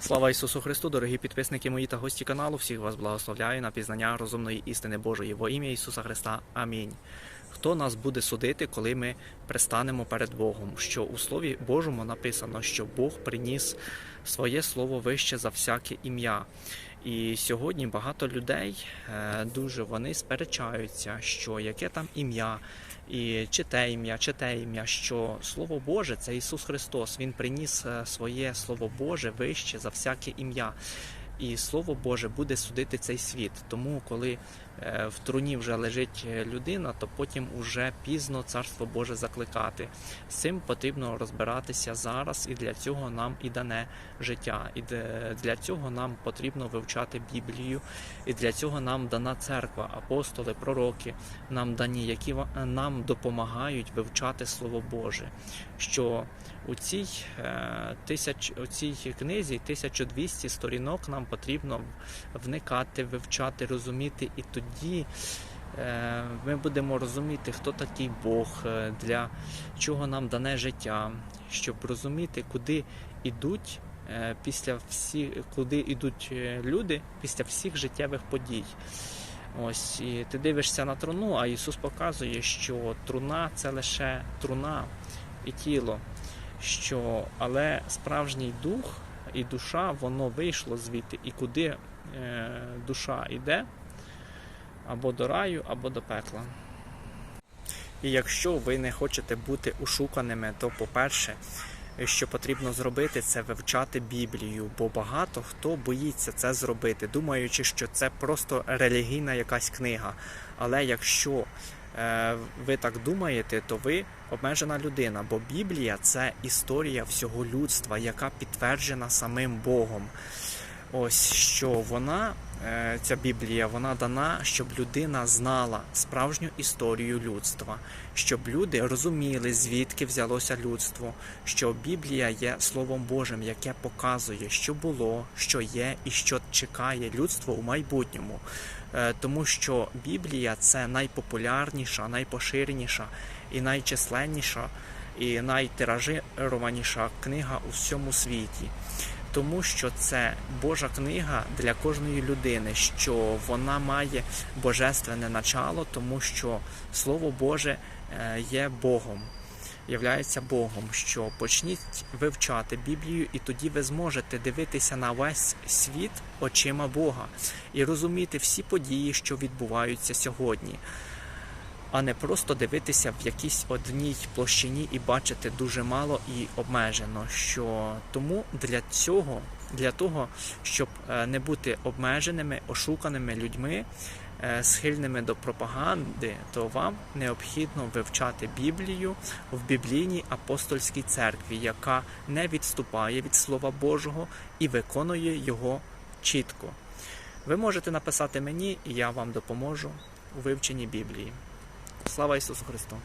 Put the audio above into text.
Слава Ісусу Христу, дорогі підписники мої та гості каналу. Всіх вас благословляю на пізнання розумної істини Божої во ім'я Ісуса Христа. Амінь. Хто нас буде судити, коли ми пристанемо перед Богом? Що у Слові Божому написано, що Бог приніс своє слово вище за всяке ім'я. І сьогодні багато людей е, дуже вони сперечаються, що яке там ім'я, і чи те ім'я, чи те ім'я, що Слово Боже це Ісус Христос. Він приніс е, своє Слово Боже вище за всяке ім'я. І Слово Боже буде судити цей світ. Тому, коли е, в труні вже лежить е, людина, то потім уже пізно Царство Боже закликати. З цим потрібно розбиратися зараз, і для цього нам і дане життя. І для цього нам потрібно вивчати Біблію, і для цього нам дана церква, апостоли, пророки, нам дані, які нам допомагають вивчати Слово Боже. Що у цій, е, тисяч, у цій книзі 1200 сторінок нам потрібно вникати, вивчати, розуміти, і тоді е, ми будемо розуміти, хто такий Бог, е, для чого нам дане життя, щоб розуміти, куди ідуть. Після всі, куди йдуть люди після всіх життєвих подій. Ось і ти дивишся на труну, а Ісус показує, що труна це лише труна і тіло. Що, але справжній дух і душа, воно вийшло звідти, і куди е, душа йде, або до раю, або до пекла. І якщо ви не хочете бути ушуканими, то по-перше, що потрібно зробити, це вивчати Біблію, бо багато хто боїться це зробити, думаючи, що це просто релігійна якась книга. Але якщо е, ви так думаєте, то ви обмежена людина, бо Біблія це історія всього людства, яка підтверджена самим Богом. Ось що вона, е, ця Біблія, вона дана, щоб людина знала справжню історію людства, щоб люди розуміли, звідки взялося людство, що Біблія є Словом Божим, яке показує, що було, що є і що чекає людство у майбутньому. Е, Тому що Біблія це найпопулярніша, найпоширеніша і найчисленніша і найтиражированіша книга у всьому світі тому що це Божа книга для кожної людини, що вона має божественне начало, тому що Слово Боже е, є Богом, являється Богом. Що почніть вивчати Біблію, і тоді ви зможете дивитися на весь світ очима Бога і розуміти всі події, що відбуваються сьогодні. А не просто дивитися в якійсь одній площині і бачити дуже мало і обмежено. Що тому для цього, для того, щоб е, не бути обмеженими, ошуканими людьми, е, схильними до пропаганди, то вам необхідно вивчати Біблію в біблійній апостольській церкві, яка не відступає від Слова Божого і виконує його чітко. Ви можете написати мені, і я вам допоможу у вивченні Біблії. Слава Ісусу Христу!